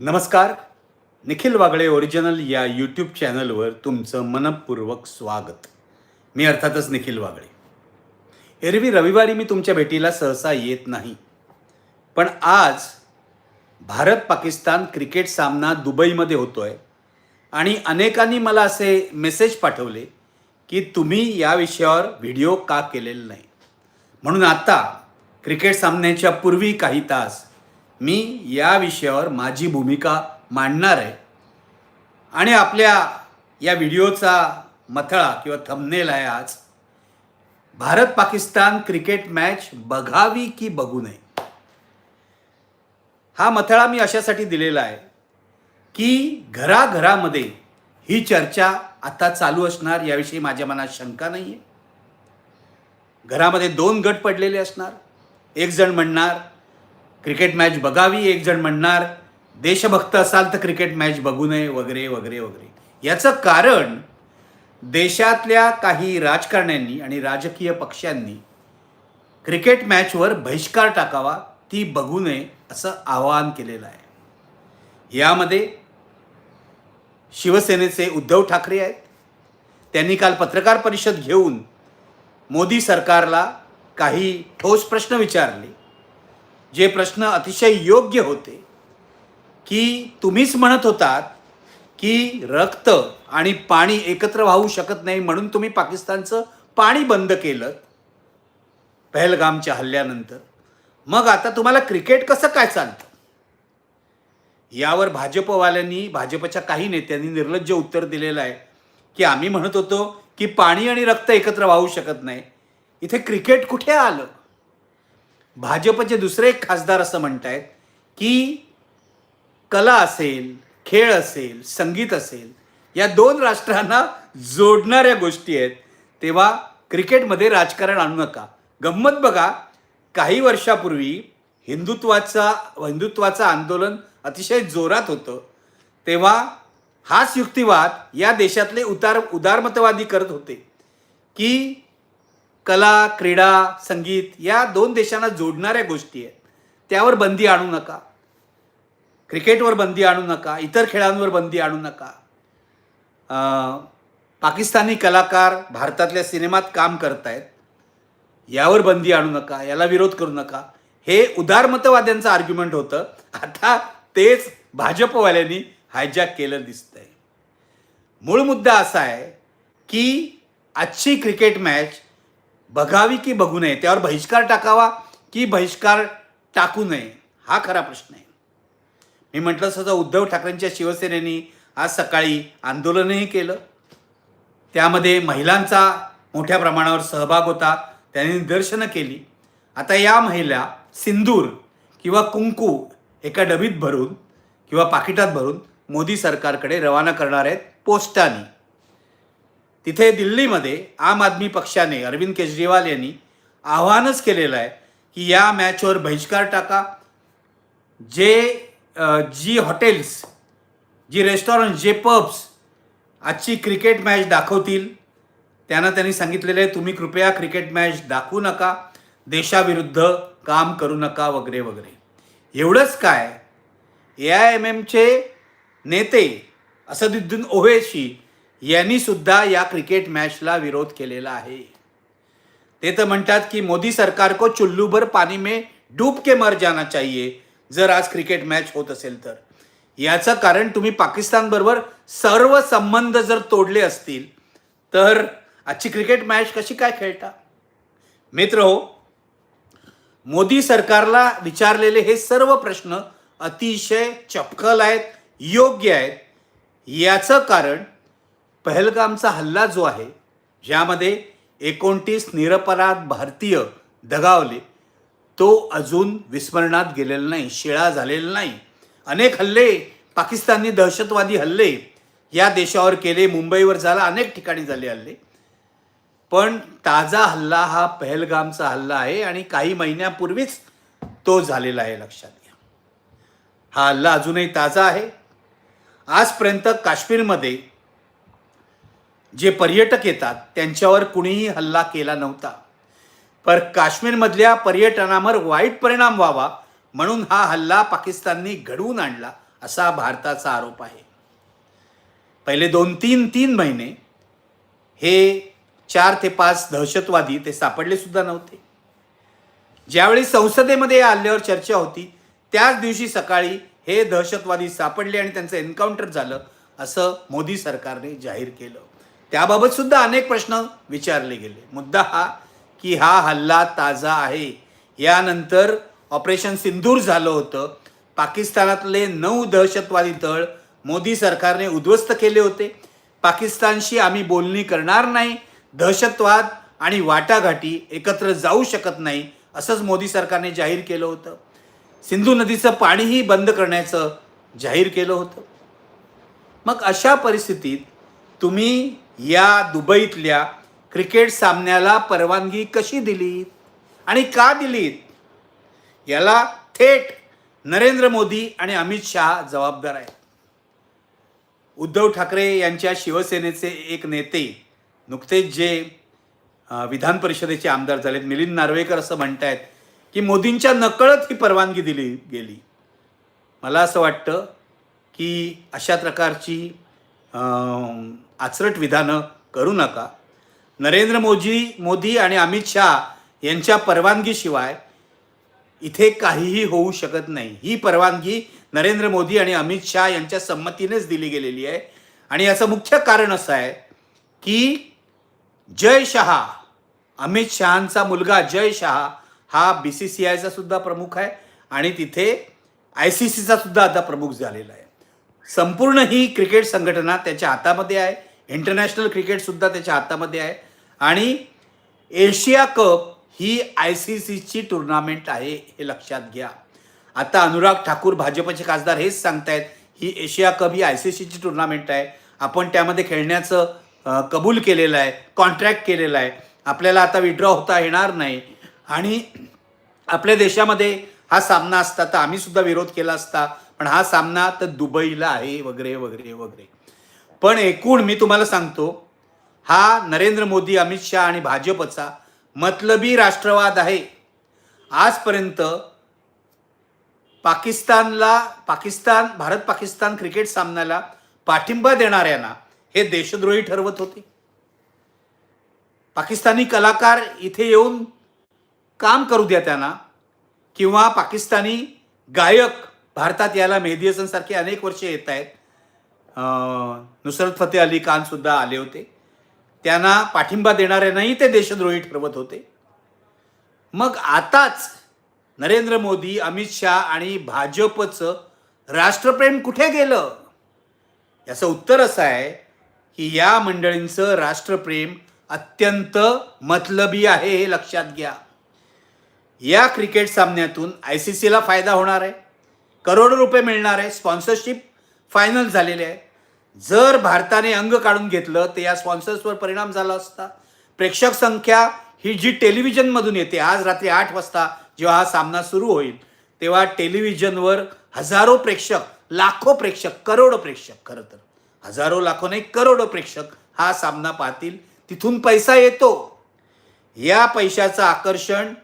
नमस्कार. निखिल वागळे ओरिजिनल या यूट्यूब चॅनलवर तुमचं मनपूर्वक स्वागत. मी अर्थातच निखिल वागळे. एरवी रविवारी मी तुमच्या भेटीला सहसा येत नाही. पण आज भारत पाकिस्तान क्रिकेट सामना दुबईमध्ये होतो आहे आणि अनेकांनी मला असे मेसेज पाठवले की तुम्ही या विषयावर व्हिडिओ का केलेला नाही? म्हणून आता क्रिकेट सामन्याच्या पूर्वी काही तास मी या विषयावर माझी भूमिका मांडणार आहे. आणि आपल्या या व्हिडिओचा मथळा किंवा थंबनेल आहे आज. भारत पाकिस्तान क्रिकेट मॅच बघावी की बघू नये? हा मथळा मी अशासाठी दिलेला आहे की घराघरामध्ये ही चर्चा आता चालू असणार याविषयी माझ्या मनात शंका नाही आहे घरामध्ये दोन गट पडलेले असणार एक जण म्हणणार क्रिकेट मॅच बघावी एक जण म्हणणार देशभक्त असाल तर क्रिकेट मॅच बघू नये वगैरे वगैरे वगैरे. याचं कारण देशातल्या काही राजकारण्यांनी आणि राजकीय पक्षांनी क्रिकेट मॅचवर बहिष्कार टाकावा ती बघू नये असं आवाहन केलेलं आहे. यामध्ये शिवसेनेचे उद्धव ठाकरे आहेत. त्यांनी काल पत्रकार परिषद घेऊन मोदी सरकारला काही ठोस प्रश्न विचारले. जे प्रश्न अतिशय योग्य होते की तुम्हीच म्हणत होतात की रक्त आणि पाणी एकत्र वाहू शकत नाही म्हणून तुम्ही पाकिस्तानचं पाणी बंद केलं पहलगामच्या हल्ल्यानंतर. मग आता तुम्हाला क्रिकेट कसं काय चालतं? यावर भाजपवाल्यांनी भाजपच्या काही नेत्यांनी निर्लज्ज उत्तर दिलेलं आहे की आम्ही म्हणत होतो की पाणी आणि रक्त एकत्र वाहू शकत नाही. इथे क्रिकेट कुठे आलं? भाजपचे दुसरे एक खासदार असं म्हणतायत की कला असेल खेळ असेल संगीत असेल या दोन राष्ट्रांना जोडणाऱ्या गोष्टी आहेत तेव्हा क्रिकेटमध्ये राजकारण आणू नका. गंमत बघा काही वर्षापूर्वी हिंदुत्वाचा हिंदुत्वाचं आंदोलन अतिशय जोरात होतं. तेव्हा हाच युक्तिवाद या देशातले उतार उदारमतवादी करत होते की कला क्रीडा संगीत या दोन देशांना जोडणाऱ्या गोष्टी आहेत. त्यावर बंदी आणू नका. क्रिकेटवर बंदी आणू नका. इतर खेळांवर बंदी आणू नका. पाकिस्तानी कलाकार भारतातल्या सिनेमात काम करतायत. यावर बंदी आणू नका. याला विरोध करू नका. हे उदारमतवाद्यांचं आर्ग्युमेंट होतं. आता तेच भाजपवाल्यांनी हायजॅक केलं दिसतंय. मूळ मुद्दा असा आहे की आजची क्रिकेट मॅच बघावी की बघू नये? त्यावर बहिष्कार टाकावा की बहिष्कार टाकू नये? हा खरा प्रश्न आहे. मी म्हटलं तसं उद्धव ठाकरेंच्या शिवसेनेनी आज सकाळी आंदोलनही केलं. त्यामध्ये महिलांचा मोठ्या प्रमाणावर सहभाग होता. त्यांनी निदर्शनं केली. आता या महिला सिंदूर किंवा कुंकू एका डबीत भरून किंवा पाकिटात भरून मोदी सरकारकडे रवाना करणार आहेत पोस्टाने. तिथे दिल्लीमध्ये आम आदमी पक्षाने अरविंद केजरीवाल यांनी आव्हानच केलेलं आहे की या मॅचवर बहिष्कार टाका. जे जी हॉटेल्स जी रेस्टॉरंट जे पब्स आजची क्रिकेट मॅच दाखवतील त्यांना त्यांनी सांगितलेलं आहे तुम्ही कृपया क्रिकेट मॅच दाखवू नका देशाविरुद्ध काम करू नका वगैरे वगैरे. एवढंच काय? ए आय एम एमचे नेते असदुद्दीन ओवेशी यांनी सुद्धा या क्रिकेट मॅचला विरोध केलेला आहे. ते तर म्हणतात की मोदी सरकार को चुल्लू भर पाणी में डूब के मर जाना चाहिए जर आज क्रिकेट मॅच होत असेल तर. याचं कारण तुम्ही पाकिस्तानबरोबर सर्व संबंध जर तोडले असतील तर आजची क्रिकेट मॅच कशी काय खेळता? मित्र हो मोदी सरकारला विचारलेले हे सर्व प्रश्न अतिशय चपकल आहेत योग्य आहेत. याचं कारण पहलगामचा हल्ला जो आहे ज्यामध्ये एकोणतीस निरपराध भारतीय दगावले तो अजून विस्मरणात गेलेला नाही शिळा झालेला नाही. अनेक हल्ले पाकिस्तानी दहशतवादी हल्ले या देशावर केले मुंबईवर झाला अनेक ठिकाणी झाले हल्ले. पण ताजा हल्ला हा पहलगामचा हल्ला आहे आणि काही महिन्यापूर्वीच तो झालेला आहे लक्षात घ्या. हा हल्ला अजूनही ताजा आहे. आजपर्यंत काश्मीरमध्ये जे पर्यटक येतात त्यांच्यावर कुणीही हल्ला केला नव्हता. पर काश्मीरमधल्या पर्यटनावर वाईट परिणाम व्हावा म्हणून हा हल्ला पाकिस्ताननी घडवून आणला असा भारताचा आरोप आहे. पहिले दोन तीन तीन महिने हे चार ते पाच दहशतवादी ते सापडले सुद्धा नव्हते. ज्यावेळी संसदेमध्ये या हल्ल्यावर चर्चा होती त्याच दिवशी सकाळी हे दहशतवादी सापडले आणि त्यांचं एन्काउंटर झालं असं मोदी सरकारने जाहीर केलं. त्याबाबत सुद्धा अनेक प्रश्न विचारले गेले. मुद्दा हा की हा हल्ला ताजा आहे. यानंतर ऑपरेशन सिंदूर झालं होतं. पाकिस्तानातले नऊ दहशतवादी तळ मोदी सरकारने उद्ध्वस्त केले होते. पाकिस्तानशी आम्ही बोलणी करणार नाही. दहशतवाद आणि वाटाघाटी एकत्र जाऊ शकत नाही असंच मोदी सरकारने जाहीर केलं होतं. सिंधू नदीचं पाणीही बंद करण्याचं जाहीर केलं होतं. मग अशा परिस्थितीत तुम्ही या दुबईतल्या क्रिकेट सामन्याला परवानगी कशी दिलीत आणि का दिलीत याला थेट नरेंद्र मोदी आणि अमित शहा जबाबदार आहेत. उद्धव ठाकरे यांच्या शिवसेनेचे एक नेते नुकतेच जे विधान परिषदेचे आमदार झालेत मिलिंद नार्वेकर असं म्हणत आहेत की मोदींच्या नकळत ही परवानगी दिली गेली. मला असं वाटतं की अशा प्रकारची आचरट विधानं करू नका. नरेंद्र मोदी मोदी आणि अमित शहा यांच्या परवानगीशिवाय इथे काहीही होऊ शकत नाही. ही परवानगी नरेंद्र मोदी आणि अमित शहा यांच्या संमतीनेच दिली गेलेली आहे. आणि याचं मुख्य कारण असं आहे की जय शहा अमित शहांचा मुलगा जय शहा हा बी सी सी आयचा सुद्धा प्रमुख आहे आणि तिथे आय सी सीचा सुद्धा आता प्रमुख झालेला आहे. संपूर्ण ही क्रिकेट संघटना त्याच्या हातामध्ये आहे. इंटरनॅशनल क्रिकेटसुद्धा त्याच्या हातामध्ये आहे. आणि एशिया कप ही आय सी सीची टुर्नामेंट आहे हे लक्षात घ्या. आता अनुराग ठाकूर भाजपचे खासदार हेच सांगतायत ही एशिया कप ही आय सी सीची टुर्नामेंट आहे. आपण त्यामध्ये खेळण्याचं कबूल केलेलं आहे कॉन्ट्रॅक्ट केलेलं आहे. आपल्याला आता विड्रॉ होता येणार नाही. आणि आपल्या देशामध्ये हा सामना असता तर आम्हीसुद्धा विरोध केला असता. पण हा सामना तर दुबईला आहे वगैरे वगैरे वगैरे. पण एकूण मी तुम्हाला सांगतो हा नरेंद्र मोदी अमित शहा आणि भाजपचा मतलबी राष्ट्रवाद आहे. आजपर्यंत पाकिस्तानला पाकिस्तान भारत पाकिस्तान क्रिकेट सामन्याला पाठिंबा देणाऱ्यांना हे देशद्रोही ठरवत होते. पाकिस्तानी कलाकार इथे येऊन काम करू द्या त्यांना किंवा पाकिस्तानी गायक भारतात याला मेहदी हसनसारखे अनेक वर्षे येत आहेत. नुसरत फतेह अली खानसुद्धा आले होते. त्यांना पाठिंबा देणाऱ्यांनाही ते देशद्रोही ठरवत होते. मग आताच नरेंद्र मोदी अमित शहा आणि भाजपचं राष्ट्रप्रेम कुठे गेलं? याचं उत्तर असं आहे की या मंडळींचं राष्ट्रप्रेम अत्यंत मतलबी आहे हे लक्षात घ्या. या क्रिकेट सामन्यातून आय सी सीला फायदा होणार आहे. करोडो रुपये मिळणार आहे स्पॉन्सरशिप फायनल झालेले आहे. जर भारताने अंग काढून घेतलं तर या स्पॉन्सर्सवर परिणाम झाला असता. प्रेक्षक संख्या ही जी टेलिव्हिजनमधून येते आज रात्री आठ वाजता जेव्हा हा सामना सुरू होईल तेव्हा टेलिव्हिजनवर हजारो प्रेक्षक लाखो प्रेक्षक करोडो प्रेक्षक खरं तर. हजारो लाखो नाही करोडो प्रेक्षक हा सामना पाहतील. तिथून पैसा येतो. या पैशाचं आकर्षण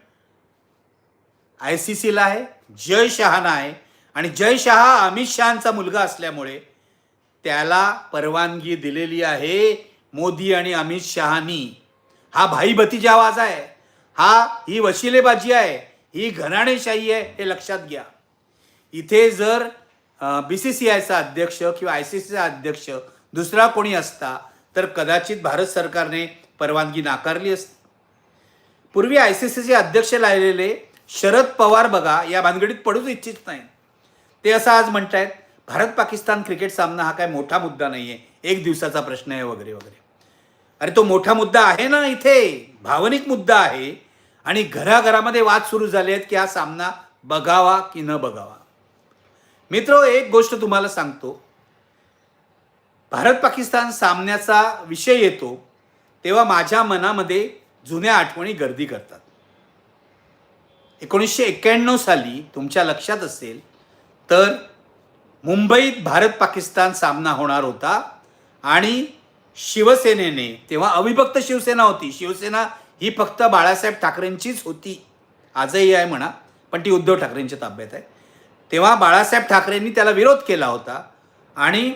आय सी सीला आहे जय शहाना आहे. आणि जय शहा अमित शहांचा मुलगा असल्यामुळे त्याला परवानगी दिलेली आहे मोदी आणि अमित शहानी. हा भाई भतीजावाज आहे. हा ही वशिलेबाजी आहे. ही घराणेशाही आहे हे लक्षात घ्या. इथे जर बी सी सी आयचा अध्यक्ष किंवा आय सी सीचा अध्यक्ष दुसरा कोणी असता तर कदाचित भारत सरकारने परवानगी नाकारली असती. पूर्वी आय सी सीचे अध्यक्ष राहिलेले शरद पवार बघा या भानगडीत पडूच इच्छित नाही ते असं आज म्हणतायत भारत पाकिस्तान क्रिकेट सामना हा काय मोठा मुद्दा नाही आहे एक दिवसाचा प्रश्न आहे वगैरे वगैरे. अरे तो मोठा मुद्दा आहे ना इथे. भावनिक मुद्दा आहे. आणि घराघरामध्ये वाद सुरू झाले आहेत की हा सामना बघावा की न बघावा. मित्र एक गोष्ट तुम्हाला सांगतो. भारत पाकिस्तान सामन्याचा विषय येतो तेव्हा माझ्या मनामध्ये जुन्या आठवणी गर्दी करतात. एकोणीसशे एक्क्याण्णव साली तुमच्या लक्षात असेल तर मुंबईत भारत पाकिस्तान सामना होणार होता आणि शिवसेनेने तेव्हा अविभक्त शिवसेना होती. शिवसेना ही फक्त बाळासाहेब ठाकरेंचीच होती. आजही आहे म्हणा पण ती उद्धव ठाकरेंच्या ताब्यात आहे. तेव्हा बाळासाहेब ठाकरेंनी त्याला विरोध केला होता आणि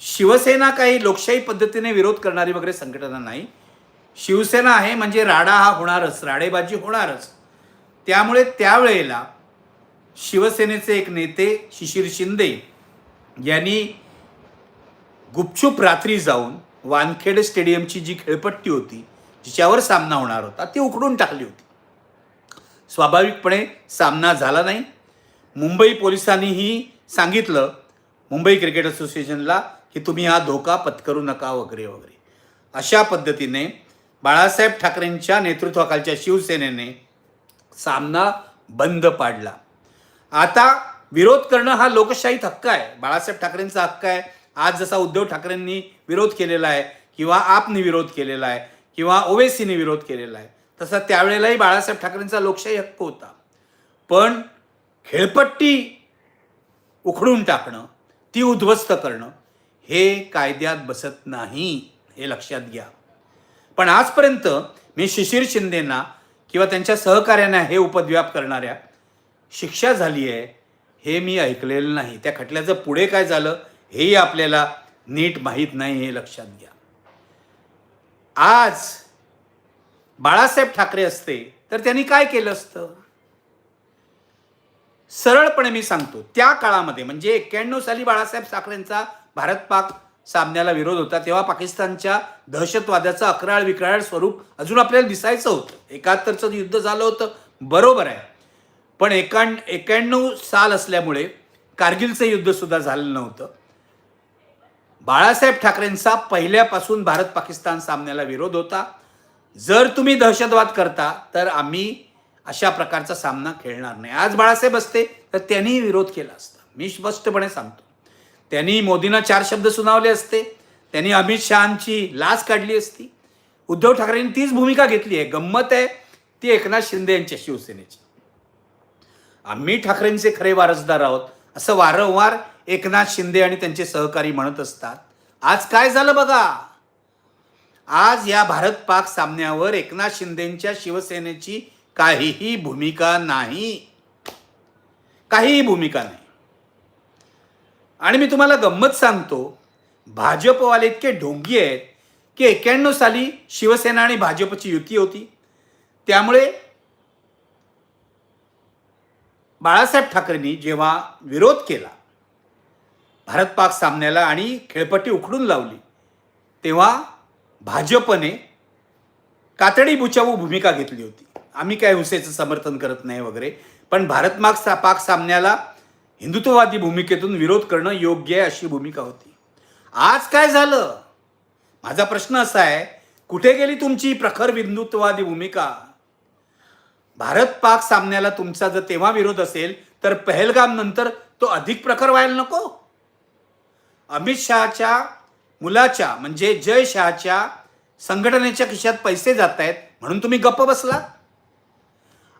शिवसेना काही लोकशाही पद्धतीने विरोध करणारी वगैरे संघटना नाही. शिवसेना आहे म्हणजे राडा हा होणारच राडेबाजी होणारच. त्यामुळे त्यावेळेला शिवसेनेचे एक नेते शिशिर शिंदे यांनी गुपचूप रात्री जाऊन वानखेडे स्टेडियमची जी खेळपट्टी होती जिच्यावर सामना होणार होता ती उकडून टाकली होती. स्वाभाविकपणे सामना झाला नाही. मुंबई पोलिसांनीही सांगितलं मुंबई क्रिकेट असोसिएशनला की तुम्ही हा धोका पत्करू नका वगैरे वगैरे. अशा पद्धतीने बाळासाहेब ठाकरेंच्या नेतृत्वाखालच्या शिवसेनेने सामना बंद पाडला. आता विरोध करणं हा लोकशाहीत हक्क आहे. बाळासाहेब ठाकरेंचा हक्क आहे. आज जसा उद्धव ठाकरेंनी विरोध केलेला आहे किंवा आपने विरोध केलेला आहे किंवा ओवेसीने विरोध केलेला आहे तसा त्यावेळेलाही बाळासाहेब ठाकरेंचा लोकशाही हक्क होता. पण खेळपट्टी उखडून टाकणं ती उद्ध्वस्त करणं हे कायद्यात बसत नाही हे लक्षात घ्या. पण आजपर्यंत मी शिशिर शिंदेना किंवा त्यांच्या सहकार्यांना हे उपद्व्याप करणाऱ्या शिक्षा झाली आहे हे मी ऐकलेलं नाही. त्या खटल्याचं पुढे काय झालं हेही आपल्याला नीट माहीत नाही हे लक्षात घ्या. आज बाळासाहेब ठाकरे असते तर त्यांनी काय केलं असतं? सरळपणे मी सांगतो त्या काळामध्ये म्हणजे एक्क्याण्णव साली बाळासाहेब ठाकरेंचा भारत पाक सामन्याला विरोध होता तेव्हा पाकिस्तानच्या दहशतवादाचं अकराळ विक्राळ स्वरूप अजून आपल्याला दिसायचं होतं. एकाहत्तरचं युद्ध झालं होतं. बरोबर आहे. पण एकाण एक्याण्णव साल असल्यामुळे कारगिलचं युद्ध सुद्धा झालं नव्हतं. बाळासाहेब ठाकरेंचा पहिल्यापासून भारत पाकिस्तान सामन्याला विरोध होता. जर तुम्ही दहशतवाद करता तर आम्ही अशा प्रकारचा सामना खेळणार नाही. आज बाळासाहेब असते तर त्यांनीही विरोध केला असता. मी स्पष्टपणे सांगतो. त्यांनी मोदींना चार शब्द सुनावले असते. त्यांनी अमित शहाची लाच काढली असती. उद्धव ठाकरेंनी तीच भूमिका घेतली आहे. गंमत आहे ती एकनाथ शिंदे यांच्या शिवसेनेची. आम्ही ठाकरेंचे खरे वारसदार आहोत. असं वारंवार एकनाथ शिंदे आणि त्यांचे सहकारी म्हणत असतात. आज काय झालं बघा? आज या भारत पाक सामन्यावर एकनाथ शिंदेच्या शिवसेनेची काहीही भूमिका नाही. काहीही भूमिका नाही. आणि मी तुम्हाला गंमत सांगतो भाजपवाले इतके ढोंगी आहेत की एक्क्याण्णव साली शिवसेना आणि भाजपची युती होती. त्यामुळे बाळासाहेब ठाकरेंनी जेव्हा विरोध केला भारत पाक सामन्याला आणि खेळपट्टी उखडून लावली तेव्हा भाजपने कातडी बुचावू भूमिका घेतली होती. आम्ही काय हुसेचं समर्थन करत नाही वगैरे पण भारत माग सा पाक सामन्याला हिंदुत्ववादी भूमिकेतून विरोध करणं योग्य आहे अशी भूमिका होती. आज काय झालं? माझा प्रश्न असा आहे कुठे गेली तुमची प्रखर हिंदुत्ववादी भूमिका? भारत पाक सामन्याला तुमचा जर तेव्हा विरोध असेल तर पहलगाम नंतर तो अधिक प्रखर व्हायला नको. अमित शहाच्या मुलाच्या म्हणजे जय शहाच्या संघटनेच्या खिशात पैसे जात आहेत म्हणून तुम्ही गप्प बसला.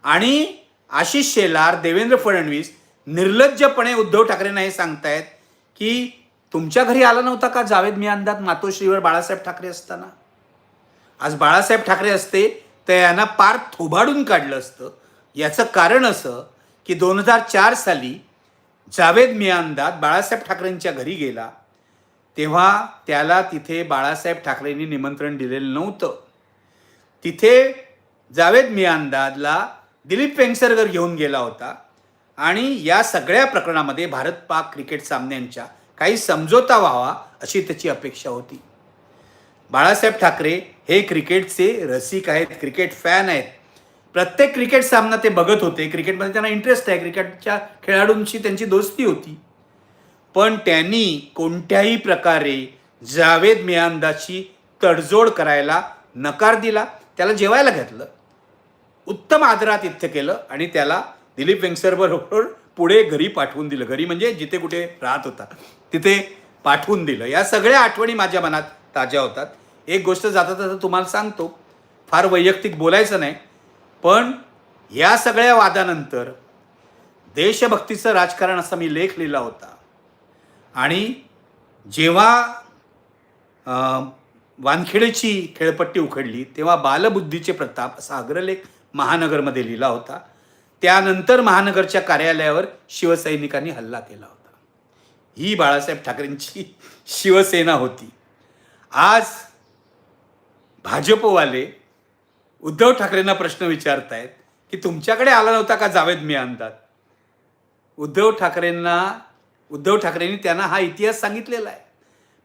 आणि आशिष शेलार देवेंद्र फडणवीस निर्लज्जपणे उद्धव ठाकरेंना हे सांगतायत की तुमच्या घरी आला नव्हता का जावेद मियांदात मातोश्रीवर बाळासाहेब ठाकरे असताना? आज बाळासाहेब ठाकरे असते तर यांना पार थोबाडून काढलं असतं. याचं कारण असं की दोन हजार चार साली जावेद मियांदाद बाळासाहेब ठाकरेंच्या घरी गेला. तेव्हा त्याला तिथे बाळासाहेब ठाकरेंनी निमंत्रण दिलेलं नव्हतं. तिथे जावेद मियांदादला दिलीप पेंगसरकर घेऊन गेला होता. आणि या सगळ्या प्रकरणामध्ये भारत पाक क्रिकेट सामन्यांच्या काही समझोता व्हावा अशी त्याची अपेक्षा होती. बाळासाहेब ठाकरे हे क्रिकेटचे रसिक आहेत क्रिकेट फॅन आहेत. प्रत्येक क्रिकेट सामना ते बघत होते. क्रिकेटमध्ये त्यांना इंटरेस्ट आहे. क्रिकेटच्या खेळाडूंची त्यांची दोस्ती होती. पण त्यांनी कोणत्याही प्रकारे जावेद मियांदाची तडजोड करायला नकार दिला. त्याला जेवायला घेतलं. उत्तम आदरात इथं केलं आणि त्याला दिलीप वेंगसरबरोबर पुढे घरी पाठवून दिलं. घरी म्हणजे जिथे कुठे राहत होता तिथे पाठवून दिलं. या सगळ्या आठवणी माझ्या मनात ताज्या होतात. एक गोष्ट जाता जाता तुम्हाला सांगतो फार वैयक्तिक बोलायचं नाही पण या सगळ्या वादानंतर देशभक्तीचं राजकारण असा मी लेख लिहिला होता. आणि जेव्हा वानखेडेची खेळपट्टी उखडली तेव्हा बालबुद्धीचे प्रताप असा अग्रलेख महानगरमध्ये लिहिला होता. त्यानंतर महानगरच्या कार्यालयावर शिवसैनिकांनी हल्ला केला होता. ही बाळासाहेब ठाकरेंची शिवसेना होती. आज भाजपवाले उद्धव ठाकरेंना प्रश्न विचारतायत की तुमच्याकडे आला नव्हता का जावेद मियांदात उद्धव ठाकरेंना उद्धव ठाकरेंनी त्यांना हा इतिहास सांगितलेला आहे.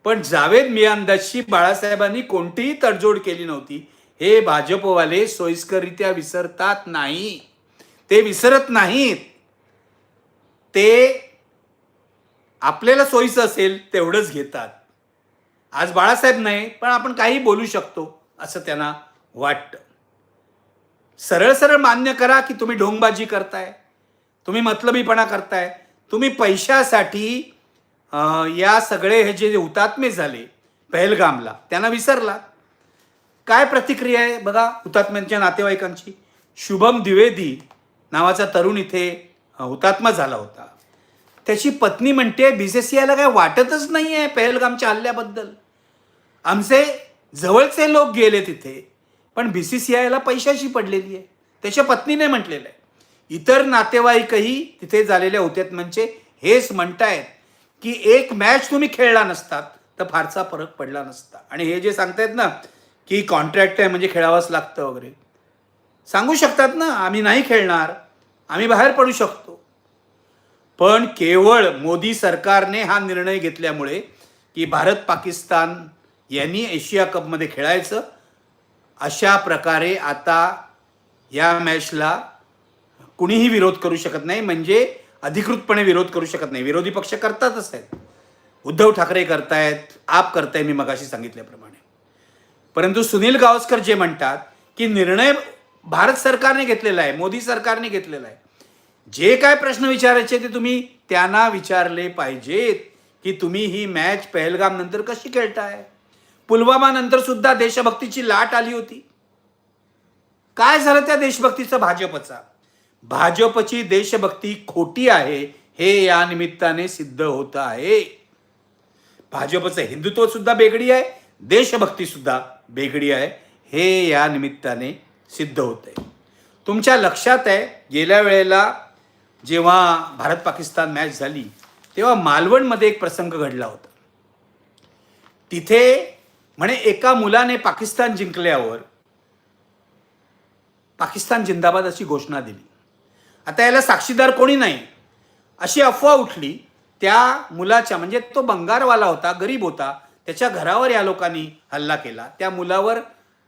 पण जावेद मियांदाशी बाळासाहेबांनी कोणतीही तडजोड केली नव्हती. हे भाजपवाले सोयीस्कररित्या विसरतात नाही. ते विसरत नाहीत. ते आपल्याला सोयीचं असेल तेवढंच घेतात. आज बाळासाहेब नाही पण आपण काही बोलू शकतो. असं त्यांना वाटतं. सरळ सरळ मान्य करा की तुम्ही ढोंगबाजी करताय तुम्ही मतलबीपणा करताय तुम्ही पैशासाठी या सगळे हे जे हुतात्मे झाले पहलगामला त्यांना विसरला. काय प्रतिक्रिया आहे बघा हुतात्म्यांच्या नातेवाईकांची? शुभम द्विवेदी नावाचा तरुण इथे हुतात्मा झाला होता. त्याची पत्नी म्हणते बी सी सी आयला काय वाटतच नाही आहे पहलगामच्या हल्ल्याबद्दल. आमचे जवळचे लोक गेले तिथे पण बी सी सी आयला पैशाशी पडलेली आहे. त्याच्या पत्नीने म्हटलेलं आहे. इतर नातेवाईकही तिथे झालेल्या म्हणजे हेच म्हणतायत की एक मॅच तुम्ही खेळला नसतात तर फारसा फरक पडला नसता. आणि हे जे सांगतायत ना की कॉन्ट्रॅक्ट आहे म्हणजे खेळावंच लागतं वगैरे. सांगू शकतात ना आम्ही नाही खेळणार आम्ही बाहेर पडू शकतो. पण केवळ मोदी सरकारने हा निर्णय घेतल्यामुळे की भारत पाकिस्तान यांनी एशिया कपमध्ये खेळायचं. अशा प्रकारे आता या मॅचला कुणीही विरोध करू शकत नाही म्हणजे अधिकृतपणे विरोध करू शकत नाही. विरोधी पक्ष करतातच आहेत. उद्धव ठाकरे करतायत आप करताय मी मगाशी सांगितल्याप्रमाणे. परंतु सुनील गावस्कर जे म्हणतात की निर्णय भारत सरकारने घेतलेला आहे मोदी सरकारने घेतलेला आहे. जे काय प्रश्न विचारायचे ते तुम्ही त्यांना विचारले पाहिजेत की तुम्ही ही मॅच पहलगाम नंतर कशी खेळताय? पुलवामा नंतर सुद्धा देशभक्तीची लाट आली होती. काय झालं त्या देशभक्तीचं भाजपचा? भाजपची देशभक्ती खोटी आहे हे या निमित्ताने सिद्ध होत आहे. भाजपचं हिंदुत्व सुद्धा बेगडी आहे देशभक्ती सुद्धा बेगडी आहे हे या निमित्ताने सिद्ध होत आहे. तुमच्या लक्षात आहे गेल्या वेळेला जेव्हा भारत पाकिस्तान मॅच झाली तेव्हा मालवणमध्ये एक प्रसंग घडला होता. तिथे म्हणे एका मुलाने पाकिस्तान जिंकल्यावर पाकिस्तान जिंदाबाद अशी घोषणा दिली. आता याला साक्षीदार कोणी नाही. अशी अफवा उठली त्या मुलाच्या म्हणजे तो बंगारवाला होता गरीब होता त्याच्या घरावर या लोकांनी हल्ला केला. त्या मुलावर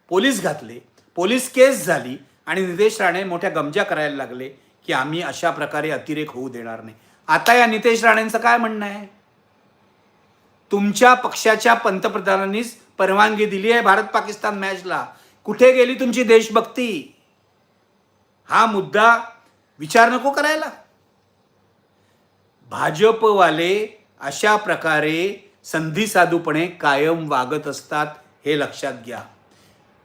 पोलीस घातले. पोलीस केस झाली आणि नितेश राणे मोठ्या गमजा करायला लागले की आम्ही अशा प्रकारे अतिरेक होऊ देणार नाही. आता या नितेश राणेंचं काय म्हणणं आहे? तुमच्या पक्षाच्या पंतप्रधानांनीच परवानगी दिली आहे भारत पाकिस्तान मॅचला. कुठे गेली तुमची देशभक्ती? हा मुद्दा विचार नको करायला. भाजपवाले अशा प्रकारे संधी साधूपणे कायम वागत असतात हे लक्षात घ्या.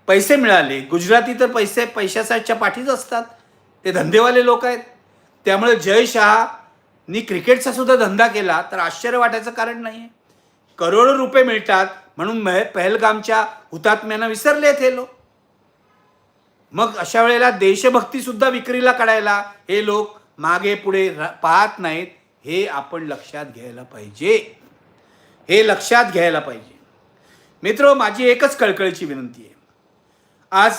पैसे मिळाले. गुजराती तर पैसे पैशासाठीच्या पाठीच असतात. ते धंदेवाले लोक आहेत. त्यामुळे जय शहानी क्रिकेटचा सुद्धा धंदा केला तर आश्चर्य वाटायचं कारण नाही आहे करोडो रुपये मिळतात म्हणून पहलगामच्या हुतात्म्यांना विसरलेत हे लोक. मग अशा वेळेला देशभक्तीसुद्धा विक्रीला काढायला हे लोक मागे पुढे पाहत नाहीत हे आपण लक्षात घ्यायला पाहिजे. हे लक्षात घ्यायला पाहिजे. मित्र माझी एकच कळकळीची विनंती आहे. आज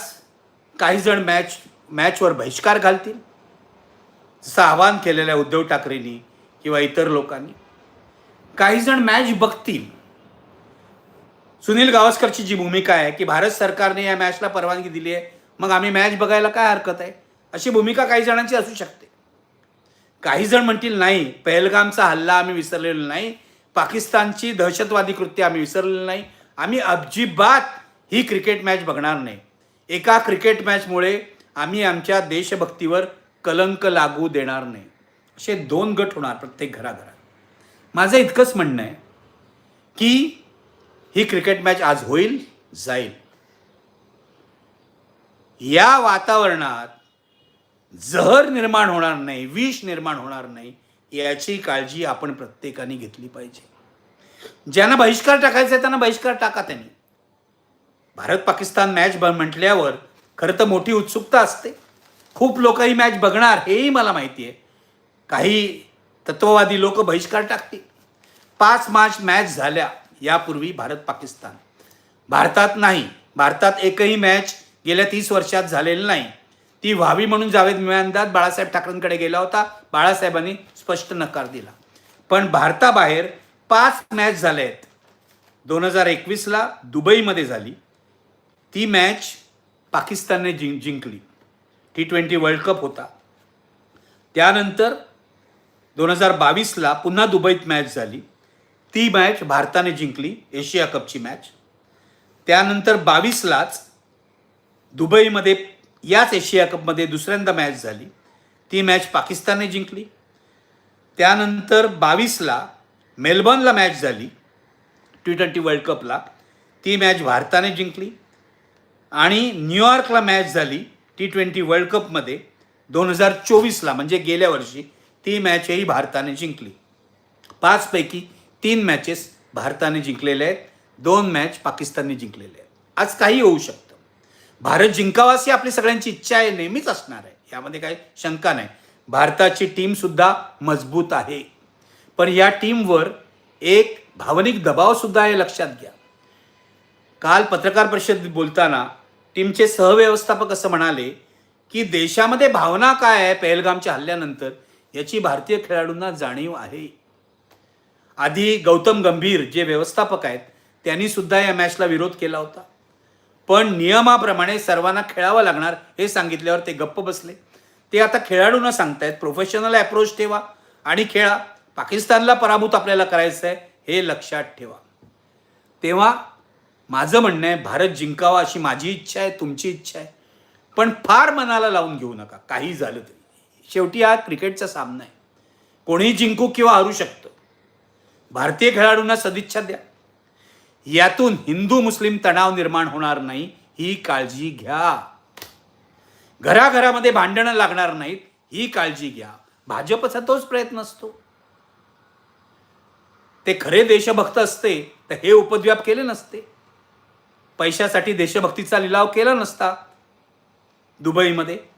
काही जण मॅच मॅचवर बहिष्कार घालतील. जसं आवाहन केलेलं आहे उद्धव ठाकरेंनी किंवा इतर लोकांनी. काही जण मॅच बघतील. सुनील गावस्करची जी भूमिका आहे की भारत सरकारने या मॅचला परवानगी दिली आहे मग आम्ही मॅच बघायला काय हरकत आहे? अशी भूमिका काही जणांची असू शकते. काही जण म्हणतील नाही पहलगामचा हल्ला आम्ही विसरलेलो नाही पाकिस्तानची दहशतवादी कृत्य आम्ही विसरलेलं नाही आम्ही अजिबात ही क्रिकेट मॅच बघणार नाही. एका क्रिकेट मॅचमुळे आम्ही आमच्या देशभक्तीवर कलंक लागू देणार नाही. असे दोन गट होणार प्रत्येक घराघरात. माझं इतकंच म्हणणं आहे की ही क्रिकेट मॅच आज होईल जाईल. या वातावरणात जहर निर्माण होणार नाही विष निर्माण होणार नाही याची काळजी आपण प्रत्येकाने घेतली पाहिजे. ज्यांना बहिष्कार टाकायचा आहे त्यांना बहिष्कार टाका त्यांनी. भारत पाकिस्तान मॅच ब म्हटल्यावर खरं तर मोठी उत्सुकता असते. खूप लोक ही मॅच बघणार हेही मला माहिती आहे. काही तत्ववादी लोक बहिष्कार टाकतील. पाच मार्च मॅच झाल्या यापूर्वी भारत पाकिस्तान. भारतात नाही भारतात एकही मॅच गेल्या तीस वर्षात झालेली नाही. ती व्हावी म्हणून जावेद मिळांदात बाळासाहेब ठाकरेंकडे गेला होता. बाळासाहेबांनी स्पष्ट नकार दिला. पण भारताबाहेर पाच मॅच झाल्या आहेत दोन हजार एकवीसला दुबईमध्ये झाली. ती मॅच पाकिस्तानने जिं जिंकली. टी ट्वेंटी वर्ल्ड कप होता. त्यानंतर दोन हजार बावीसला पुन्हा दुबईत मॅच झाली. ती मॅच भारताने जिंकली एशिया कपची मॅच त्यानंतर बावीसलाच दुबईमध्ये याच एशिया कपमध्ये दुसऱ्यांदा मॅच झाली. ती मॅच पाकिस्तानने जिंकली. त्यानंतर बावीसला मेलबर्नला मॅच झाली टी ट्वेंटी वर्ल्ड कपला ती मॅच भारताने जिंकली. आणि न्यूयॉर्कला मॅच झाली टी ट्वेंटी वर्ल्ड कपमध्ये दोन हजार चोवीसला म्हणजे गेल्या वर्षी ती मॅचही भारताने जिंकली. पाचपैकी तीन मॅचेस भारताने जिंकलेले आहेत. दोन मॅच पाकिस्तानने जिंकलेले आहेत. आज काही होऊ शकतं. भारत जिंकावा अशी आपली सगळ्यांची इच्छा आहे नेहमीच असणार आहे. यामध्ये काही शंका नाही. भारताची टीमसुद्धा मजबूत आहे. पण या टीमवर एक भावनिक दबावसुद्धा आहे लक्षात घ्या. काल पत्रकार परिषदेत बोलताना टीमचे सहव्यवस्थापक असं म्हणाले की देशामध्ये भावना काय आहे? पहलगामच्या हल्ल्यानंतर याची भारतीय खेळाडूंना जाणीव आहे. आधी गौतम गंभीर जे व्यवस्थापक आहेत त्यांनी सुद्धा या मॅचला विरोध केला होता. पण नियमाप्रमाणे सर्वांना खेळावं लागणार हे सांगितल्यावर ते गप्प बसले. ते आता खेळाडूंना सांगतायत प्रोफेशनल अप्रोच ठेवा आणि खेळा. पाकिस्तानला पराभूत आपल्याला करायचं आहे हे लक्षात ठेवा. तेव्हा माझं म्हणणं आहे भारत जिंकावा अशी माझी इच्छा आहे तुमची इच्छा आहे. पण फार मनाला लावून घेऊ नका काही झालं तरी. शेवटी हा क्रिकेटचा सामना आहे. कोणीही जिंकू किंवा हरू शकतं. भारतीय खेळाडूंना सदिच्छा द्या. यातून हिंदू मुस्लिम तणाव निर्माण होणार नाही ही काळजी घ्या. घराघरामध्ये भांडणं लागणार नाहीत ही काळजी घ्या. भाजपचा तोच प्रयत्न असतो. ते खरे देशभक्त असते तर हे उपद्व्याप केले नसते. पैशासाठी देशभक्तीचा लिलाव केला नसता. दुबईमध्ये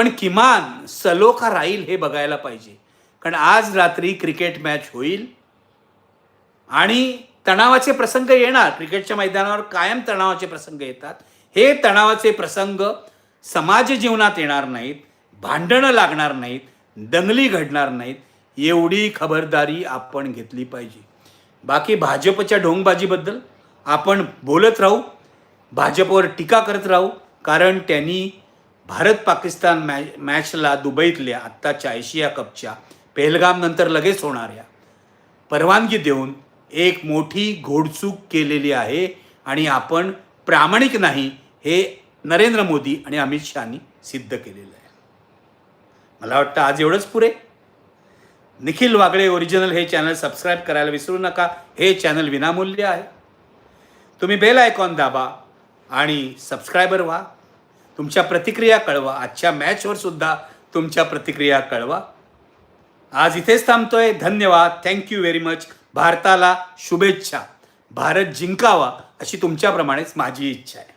पण किमान सलोखा राहील हे बघायला पाहिजे. कारण आज रात्री क्रिकेट मॅच होईल. आणि तणावाचे प्रसंग येणार. क्रिकेटच्या मैदानावर कायम तणावाचे प्रसंग येतात. हे तणावाचे प्रसंग समाज जीवनात येणार नाहीत. भांडणं लागणार नाहीत. दंगली घडणार नाहीत. एवढी खबरदारी आपण घेतली पाहिजे. बाकी भाजपच्या ढोंगबाजीबद्दल आपण बोलत राहू. भाजपवर टीका करत राहू. कारण त्यांनी भारत पाकिस्तान मॅच मॅचला दुबईतल्या आत्ताच्या एशिया कपच्या पेहलगाम नंतर लगेच होणाऱ्या परवानगी देऊन एक मोठी घोडचूक केलेली आहे आणि आपण प्रामाणिक नाही हे नरेंद्र मोदी आणि अमित शहानी सिद्ध केलेलं आहे. मला वाटतं आज एवढंच पुरे. निखिल वागळे ओरिजिनल हे चॅनल सबस्क्राईब करायला विसरू नका. हे चॅनल विनामूल्य आहे. तुम्ही बेल आयकॉन दाबा आणि सबस्क्रायबर व्हा. तुमच्या प्रतिक्रिया कळवा. आजच्या मॅचवर सुद्धा तुमच्या प्रतिक्रिया कळवा. आज इथेच थांबतोय. धन्यवाद. थँक्यू व्हेरी मच भारताला शुभेच्छा. भारत जिंकावा अशी तुमच्याप्रमाणेच माझी इच्छा आहे.